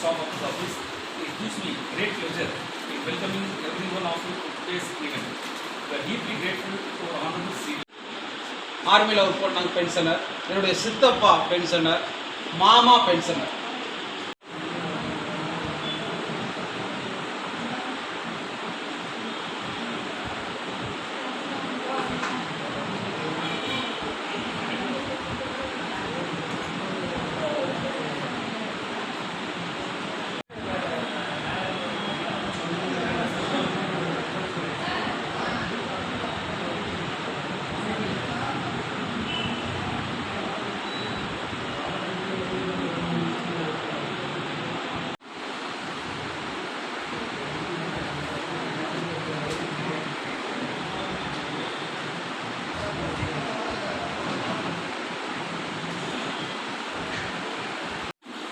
staff of this office, it gives me great pleasure in welcoming every one of you to today's event. We are deeply grateful to our honorable CEO. ஆர்மியில் work பண்ணாங்க pensioner என்னுடைய சித்தப்பா pensioner மாமா pensioner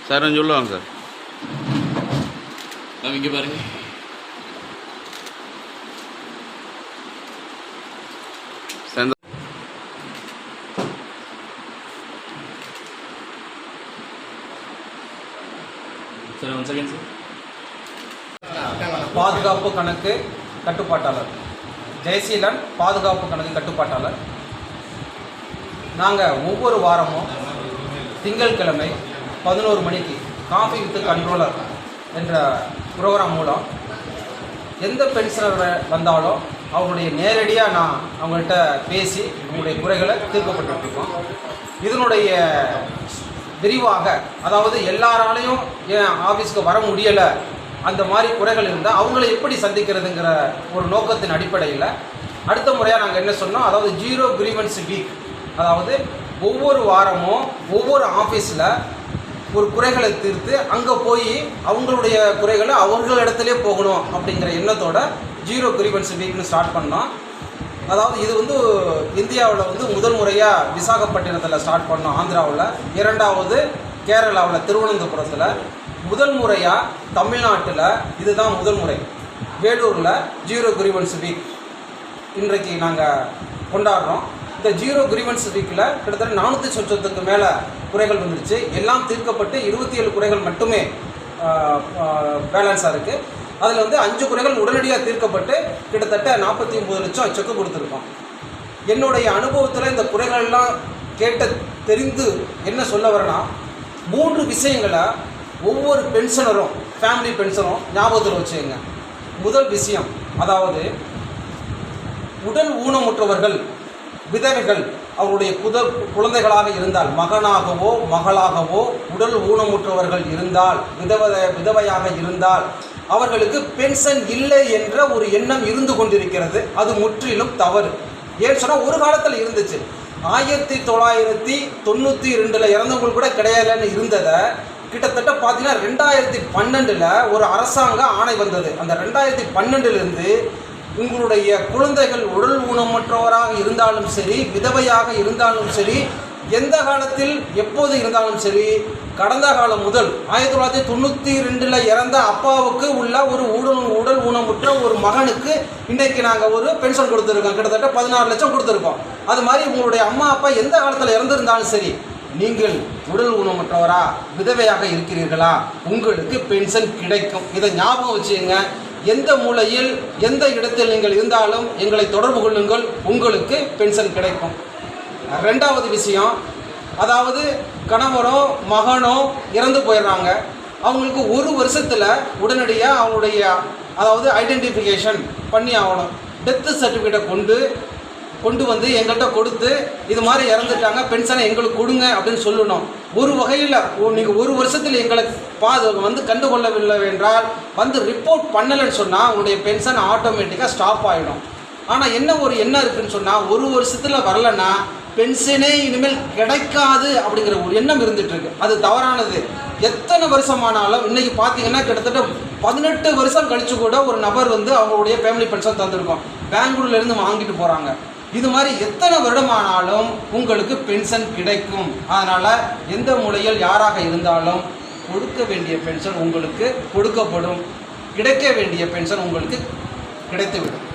sir கொஞ்சம் சொல்லுவாங்க sir. Ma'am இங்கே பாருங்க. பாதுகாப்பு கணக்கு கட்டுப்பாட்டாளர். ஜெயசீலன் பாதுகாப்பு கணக்கு கட்டுப்பாட்டாளர். நாங்கள் ஒவ்வொரு வாரமும் திங்கட்கிழமை பதினோரு மணிக்கு காஃபி வித் கண்ட்ரோலர் என்ற ப்ரோக்ராம் மூலம் எந்த பென்ஷனர் வந்தாலும் அவங்களுடைய நேரடியாக நான் அவங்கள்ட்ட பேசி அவங்களுடைய குறைகளை தீர்க்கப்பட்டுருக்கோம். இதனுடைய விரிவாக அதாவது எல்லாராலையும் என் ஆஃபீஸ்க்கு வர முடியலை அந்த மாதிரி குறைகள் இருந்தால் அவங்கள எப்படி சந்திக்கிறதுங்கிற ஒரு நோக்கத்தின் அடிப்படையில் அடுத்த முறையாக நாங்கள் என்ன சொன்னோம்? அதாவது ஜீரோ கிரீவன்ஸ் வீக் அதாவது ஒவ்வொரு வாரமும் ஒவ்வொரு ஆஃபீஸில் ஒரு குறைகளை தீர்த்து அங்கே போய் அவங்களுடைய குறைகளை அவர்களிடத்திலே போகணும் அப்படிங்கிற எண்ணத்தோட ஜீரோ கிரீவன்ஸ் வீக்னு ஸ்டார்ட் பண்ணோம். அதாவது இது வந்து இந்தியாவில் வந்து முதல் முறையாக விசாகப்பட்டினத்தில் ஸ்டார்ட் பண்ணோம் ஆந்திராவில். இரண்டாவது கேரளாவில் திருவனந்தபுரத்தில். முதல் முறையாக தமிழ்நாட்டில் இதுதான் முதல் முறை. வேலூரில் ஜீரோ கிரீவன்ஸ் வீக் இன்றைக்கு நாங்கள் கொண்டாடுறோம். இந்த ஜீரோ கிரீவன்ஸ் வீக்கில் கிட்டத்தட்ட நானூற்றி சொச்சத்துக்கு மேலே குறைகள் வந்துருச்சு எல்லாம் தீர்க்கப்பட்டு இருபத்தி ஏழு குறைகள் மட்டுமே பேலன்ஸாக இருக்குது அதில் வந்து அஞ்சு குறைகள் உடனடியாக தீர்க்கப்பட்டு கிட்டத்தட்ட நாற்பத்தி ஒம்பது லட்சம் செக்கு கொடுத்துருக்கோம். என்னுடைய அனுபவத்தில் இந்த குறைகள்லாம் கேட்ட தெரிந்து என்ன சொல்ல வரேன்னா மூன்று விஷயங்களை ஒவ்வொரு பென்ஷனரும் ஃபேமிலி பென்ஷனும் ஞாபகத்தில் வச்சுங்க முதல் விஷயம் அதாவது உடல் ஊனமுற்றவர்கள் விதவைகள் அவருடைய குத குழந்தைகளாக இருந்தால் மகனாகவோ மகளாகவோ உடல் ஊனமுற்றவர்கள் இருந்தால் விதவ விதவையாக இருந்தால் அவர்களுக்கு பென்ஷன் இல்லை என்ற ஒரு எண்ணம் இருந்து கொண்டிருக்கிறது. அது முற்றிலும் தவறு. ஏன்னு சொன்னால் ஒரு காலத்தில் இருந்துச்சு. ஆயிரத்தி தொள்ளாயிரத்தி தொண்ணூற்றி ரெண்டில் இறந்தவங்க கூட கிடையாதுன்னு இருந்ததை கிட்டத்தட்ட பார்த்தீங்கன்னா ரெண்டாயிரத்தி பன்னெண்டில் ஒரு அரசாங்க ஆணை வந்தது. அந்த ரெண்டாயிரத்தி பன்னெண்டுலேருந்து உங்களுடைய குழந்தைகள் உடல் ஊனமற்றவராக இருந்தாலும் சரி விதவையாக இருந்தாலும் சரி எந்த காலத்தில் எப்போது இருந்தாலும் சரி கடந்த காலம் முதல் ஆயிரத்தி தொள்ளாயிரத்தி தொண்ணூற்றி ரெண்டில் இறந்த அப்பாவுக்கு உள்ள ஒரு உடல் உடல் ஊனமுற்ற ஒரு மகனுக்கு இன்றைக்கு நாங்கள் ஒரு பென்ஷன் கொடுத்துருக்கோம். கிட்டத்தட்ட பதினாறு லட்சம் கொடுத்துருக்கோம். அது மாதிரி உங்களுடைய அம்மா அப்பா எந்த காலத்தில் இறந்துருந்தாலும் சரி நீங்கள் உடல் ஊனமுற்றவரா விதவையாக இருக்கிறீர்களா உங்களுக்கு பென்ஷன் கிடைக்கும். இதை ஞாபகம் வச்சுங்க எந்த மூலையில் எந்த இடத்தில் நீங்கள் இருந்தாலும் எங்களை தொடர்பு கொள்ளுங்கள். உங்களுக்கு பென்ஷன் கிடைக்கும். ரெண்டாவது விஷயம் அதாவது கணவனோ மகனோ இறந்து போயிடுறாங்க. அவங்களுக்கு ஒரு வருஷத்தில் உடனடியாக அவங்களுடைய அதாவது ஐடென்டிஃபிகேஷன் பண்ணி ஆகணும். டெத்து சர்டிஃபிகேட்டை கொண்டு கொண்டு வந்து எங்கள்கிட்ட கொடுத்து இது மாதிரி இறந்துட்டாங்க பென்ஷனை எங்களுக்கு கொடுங்க அப்படின்னு சொல்லணும். ஒரு வகையில் நீங்கள் ஒரு வருஷத்தில் எங்களை பா வந்து கண்டுகொள்ளவில்லை என்றால் வந்து ரிப்போர்ட் பண்ணலைன்னு சொன்னால் உங்களுடைய பென்ஷன் ஆட்டோமேட்டிக்காக ஸ்டாப் ஆகிடும் ஆனால் என்ன ஒரு எண்ணம் இருக்குதுன்னு சொன்னால் ஒரு வருஷத்தில் வரலன்னா பென்ஷனே இனிமேல் கிடைக்காது அப்படிங்கிற ஒரு எண்ணம் இருந்துகிட்ருக்கு அது தவறானது. எத்தனை வருஷமானாலும் இன்னைக்கு பார்த்தீங்கன்னா கிட்டத்தட்ட பதினெட்டு வருஷம் கழிச்சு கூட ஒரு நபர் வந்து அவங்களுடைய ஃபேமிலி பென்ஷன் தந்திருக்கோம். பெங்களூர்லேருந்து வாங்கிட்டு போகிறாங்க இது மாதிரி எத்தனை வருடமானாலும் உங்களுக்கு பென்ஷன் கிடைக்கும். அதனால் எந்த மூலையில் யாராக இருந்தாலும் கொடுக்க வேண்டிய பென்ஷன் உங்களுக்கு கொடுக்கப்படும். கிடைக்க வேண்டிய பென்ஷன் உங்களுக்கு கிடைத்துவிடும்.